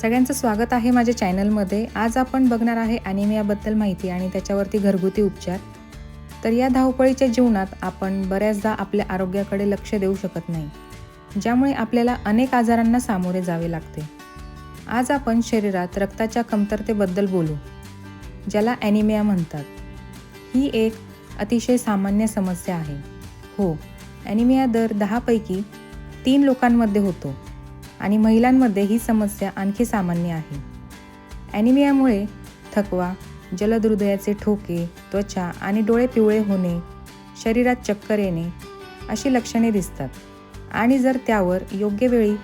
सगळ्यांचं स्वागत आहे माझ्या चॅनलमध्ये. आज आपण बघणार आहे ॲनिमियाबद्दल माहिती आणि त्याच्यावरती घरगुती उपचार. तर या धावपळीच्या जीवनात आपण बऱ्याचदा आपल्या आरोग्याकडे लक्ष देऊ शकत नाही ज्यामुळे आपल्याला अनेक आजारांना सामोरे जावे लागते. आज आपण शरीरात रक्ताच्या कमतरतेबद्दल बोलू ज्याला ॲनिमिया म्हणतात. ही एक अतिशय सामान्य समस्या आहे. हो ॲनिमिया दर दहापैकी तीन लोकांमध्ये होतो. आणि महिलांमध्ये ही समस्या आणखी सामान्य आहे. ॲनिमियामुळे थकवा जलद हृदयाचे ठोके त्वचा आणि डोळे पिवळे होणे शरीरात चक्कर येणे अशी लक्षणे दिसतात. आणि जर त्यावर योग्य वेळी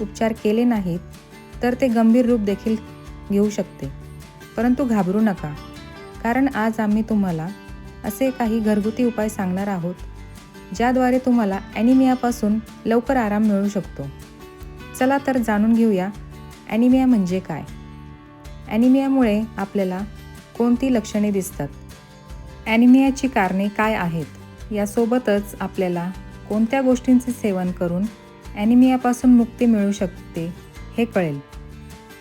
उपचार केले नाहीत तर ते गंभीर रूप देखील घेऊ शकते. परंतु घाबरू नका कारण आज आम्ही तुम्हाला असे काही घरगुती उपाय सांगणार आहोत ज्याद्वारे तुम्हाला ॲनिमियापासून लवकर आराम मिळू शकतो. चला तर जाणून घेऊया ॲनिमिया म्हणजे काय? ॲनिमियामुळे आपल्याला कोणती लक्षणे दिसतात? ॲनिमियाची कारणे काय आहेत? यासोबतच आपल्याला कोणत्या गोष्टींचे सेवन करून ॲनिमियापासून मुक्ती मिळू शकते हे कळेल.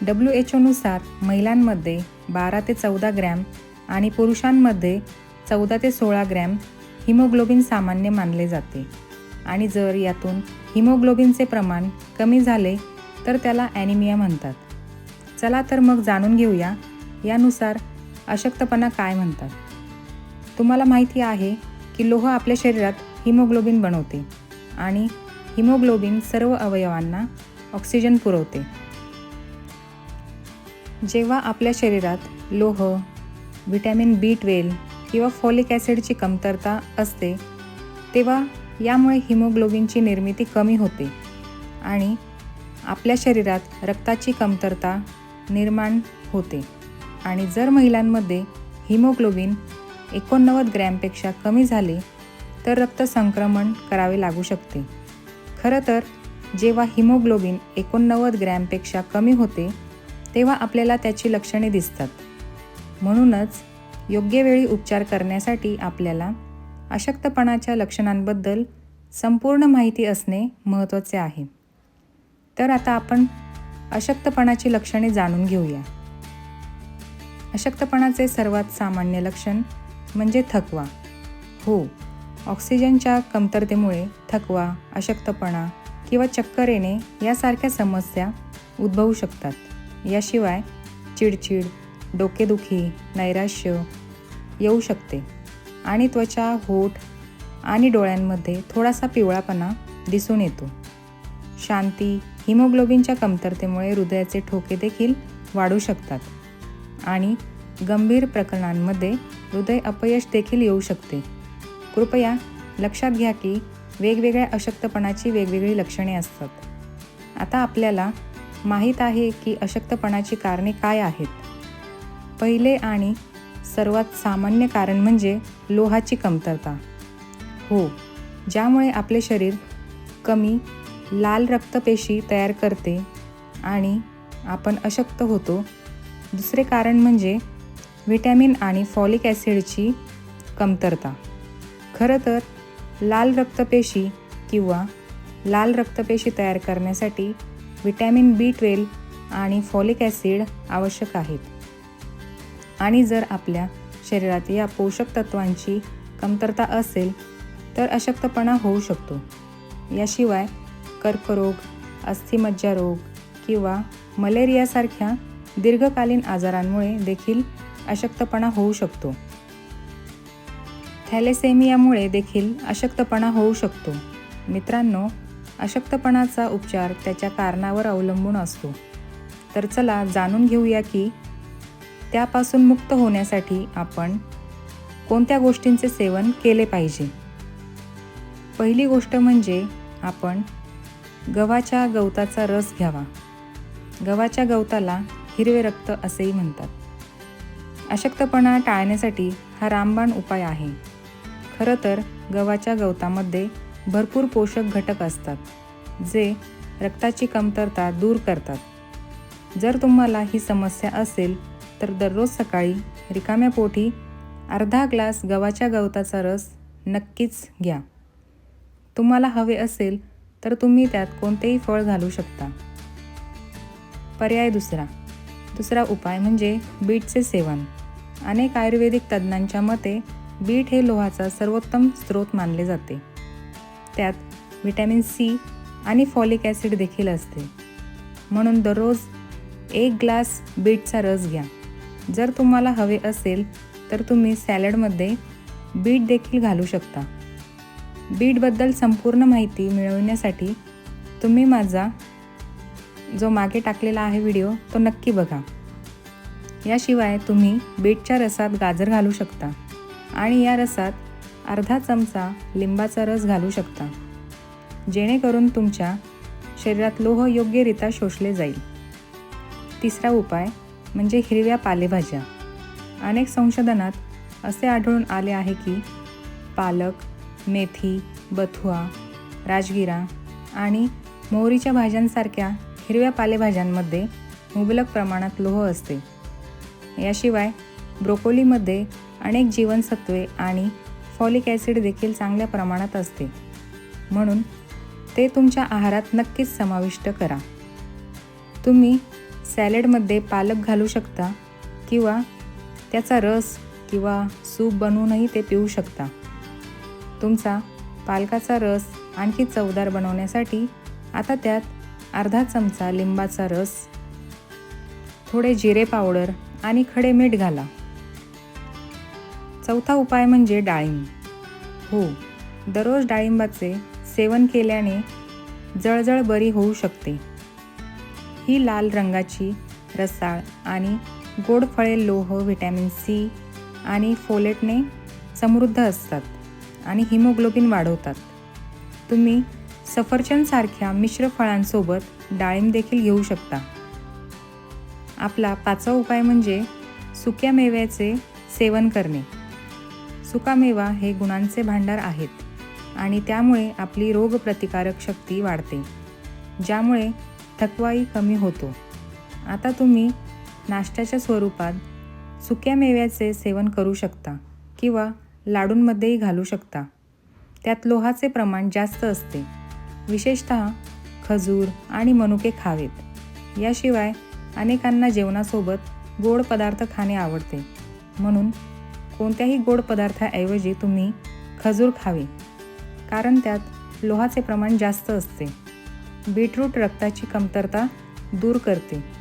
डब्ल्यू एच ओनुसार महिलांमध्ये बारा ते चौदा ग्रॅम आणि पुरुषांमध्ये चौदा ते सोळा ग्रॅम हिमोग्लोबिन सामान्य मानले जाते. आणि जर यातून हिमोग्लोबिनचे प्रमाण कमी झाले तर त्याला ॲनिमिया म्हणतात. चला तर मग जाणून घेऊया यानुसार अशक्तपणा काय म्हणतात. तुम्हाला माहिती आहे की लोह आपल्या शरीरात हिमोग्लोबिन बनवते आणि हिमोग्लोबिन सर्व अवयवांना ऑक्सिजन पुरवते. जेव्हा आपल्या शरीरात लोह व्हिटॅमिन बी ट्वेल्व किंवा फॉलिक ॲसिडची कमतरता असते तेव्हा यामुळे हिमोग्लोबिनची निर्मिती कमी होते आणि आपल्या शरीरात रक्ताची कमतरता निर्माण होते. आणि जर महिलांमध्ये हिमोग्लोबिन एकोणनव्वद ग्रॅमपेक्षा कमी झाले तर रक्त संक्रमण करावे लागू शकते. खरं तर जेव्हा हिमोग्लोबिन एकोणनव्वद ग्रॅमपेक्षा कमी होते तेव्हा आपल्याला त्याची लक्षणे दिसतात. म्हणूनच योग्य वेळी उपचार करण्यासाठी आपल्याला अशक्तपणाच्या लक्षणांबद्दल संपूर्ण माहिती असणे महत्त्वाचे आहे. तर आता आपण अशक्तपणाची लक्षणे जाणून घेऊया. अशक्तपणाचे सर्वात सामान्य लक्षण म्हणजे थकवा. हो ऑक्सिजनच्या कमतरतेमुळे थकवा अशक्तपणा किंवा चक्कर येणे यासारख्या समस्या उद्भवू शकतात. याशिवाय चिडचिड डोकेदुखी नैराश्य येऊ शकते. आणि त्वचा होठ आणि डोळ्यांमध्ये थोडासा पिवळापणा दिसून येतो. शांती हिमोग्लोबिनच्या कमतरतेमुळे हृदयाचे ठोके देखील वाढू शकतात आणि गंभीर प्रकरणांमध्ये हृदय अपयश देखील येऊ शकते. कृपया लक्षात घ्या की वेगवेगळ्या अशक्तपणाची वेगवेगळी लक्षणे असतात. आता आपल्याला माहीत आहे की अशक्तपणाची कारणे काय आहेत. पहिले आणि सर्वात सामान्य कारण म्हणजे लोहाची कमतरता. हो ज्यामुळे आपले शरीर कमी लाल रक्तपेशी तयार करते आणि आपण अशक्त होतो. दुसरे कारण म्हणजे व्हिटॅमिन आणि फॉलिक ॲसिडची कमतरता. खरं तर लाल रक्तपेशी किंवा लाल रक्तपेशी तयार करण्यासाठी व्हिटॅमिन बी ट्वेल्व आणि फॉलिक ॲसिड आवश्यक आहेत. आणि जर आपल्या शरीरात या पोषक तत्वांची कमतरता असेल तर अशक्तपणा होऊ शकतो. याशिवाय कर्करोग अस्थिमज्जारोग किंवा मलेरियासारख्या दीर्घकालीन आजारांमुळे देखील अशक्तपणा होऊ शकतो. थॅलेसेमियामुळे देखील अशक्तपणा होऊ शकतो. मित्रांनो अशक्तपणाचा उपचार त्याच्या कारणावर अवलंबून असतो. तर चला जाणून घेऊया की त्यापासून मुक्त होण्यासाठी आपण कोणत्या गोष्टींचे सेवन केले पाहिजे? पहिली गोष्ट म्हणजे आपण गव्हाच्या गवताचा रस घ्यावा. गव्हाच्या गवताला हिरवे रक्त असेही म्हणतात. अशक्तपणा टाळण्यासाठी हा रामबाण उपाय आहे. खरं तर गव्हाच्या गवतामध्ये भरपूर पोषक घटक असतात जे रक्ताची कमतरता दूर करतात. जर तुम्हाला ही समस्या असेल तर दररोज सकाळी रिकाम्या पोटी अर्धा ग्लास गव्हाच्या गवताचा रस नक्कीच घ्या. तुम्हाला हवे असेल तर तुम्ही त्यात कोणतेही फळ घालू शकता. पर्याय दुसरा. दुसरा उपाय म्हणजे बीटचे सेवन. अनेक आयुर्वेदिक तज्ज्ञांच्या मते बीट हे लोहाचा सर्वोत्तम स्रोत मानले जाते. त्यात व्हिटॅमिन सी आणि फॉलिक ॲसिड देखील असते. म्हणून दररोज एक ग्लास बीटचा रस घ्या. जर तुम्हाला हवे असेल तर तुम्ही सॅलडमध्ये बीट देखील घालू शकता. बीटबद्दल संपूर्ण माहिती मिळवण्यासाठी तुम्ही माझा जो मागे टाकलेला आहे व्हिडिओ तो नक्की बघा. याशिवाय तुम्ही बीटच्या रसात गाजर घालू शकता आणि या रसात अर्धा चमचा लिंबाचा रस घालू शकता. जेणेकरून तुमच्या शरीरात लोह योग्यरित्या शोषले जाईल. तिसरा उपाय म्हणजे हिरव्या पालेभाज्या. अनेक संशोधनात असे आढळून आले आहे की पालक मेथी बथुआ राजगिरा आणि मोहरीच्या भाज्यांसारख्या हिरव्या पालेभाज्यांमध्ये मुबलक प्रमाणात लोह असते. याशिवाय ब्रोकोलीमध्ये अनेक जीवनसत्वे आणि फॉलिक ॲसिड देखील चांगल्या प्रमाणात असते. म्हणून ते तुमच्या आहारात नक्कीच समाविष्ट करा. तुम्ही सॅलेडमध्ये पालक घालू शकता किंवा त्याचा रस किंवा सूप बनवूनही ते पिऊ शकता. तुमचा पालकाचा रस आणखी चवदार बनवण्यासाठी आता त्यात अर्धा चमचा लिंबाचा रस थोडे जिरे पावडर आणि खडे मीठ घाला. चौथा उपाय म्हणजे डाळिंब. हो दररोज डाळिंबाचे सेवन केल्याने जळजळ बरी होऊ शकते. ही लाल रंगाची रसाळ आणि गोड फळे लोह व्हिटॅमिन सी आणि फोलेटने समृद्ध असतात आणि हिमोग्लोबिन वाढवतात. तुम्ही सफरचंदसारख्या मिश्र फळांसोबत डाळिंब देखील घेऊ शकता. आपला पाचवा उपाय म्हणजे सुक्या मेव्याचे सेवन करणे. सुका मेवा हे गुणांचे भांडार आहेत आणि त्यामुळे आपली रोगप्रतिकारक शक्ती वाढते ज्यामुळे थकवाही कमी होतो. आता तुम्ही नाश्त्याच्या स्वरूपात सुक्या मेव्याचे सेवन करू शकता किंवा लाडूंमध्येही घालू शकता. त्यात लोहाचे प्रमाण जास्त असते. विशेषत खजूर आणि मनुके खावेत. याशिवाय अनेकांना जेवणासोबत गोड पदार्थ खाणे आवडते. म्हणून कोणत्याही गोड पदार्थाऐवजी तुम्ही खजूर खावे कारण त्यात लोहाचे प्रमाण जास्त असते. बीटरूट रक्ताची कमतरता दूर करते.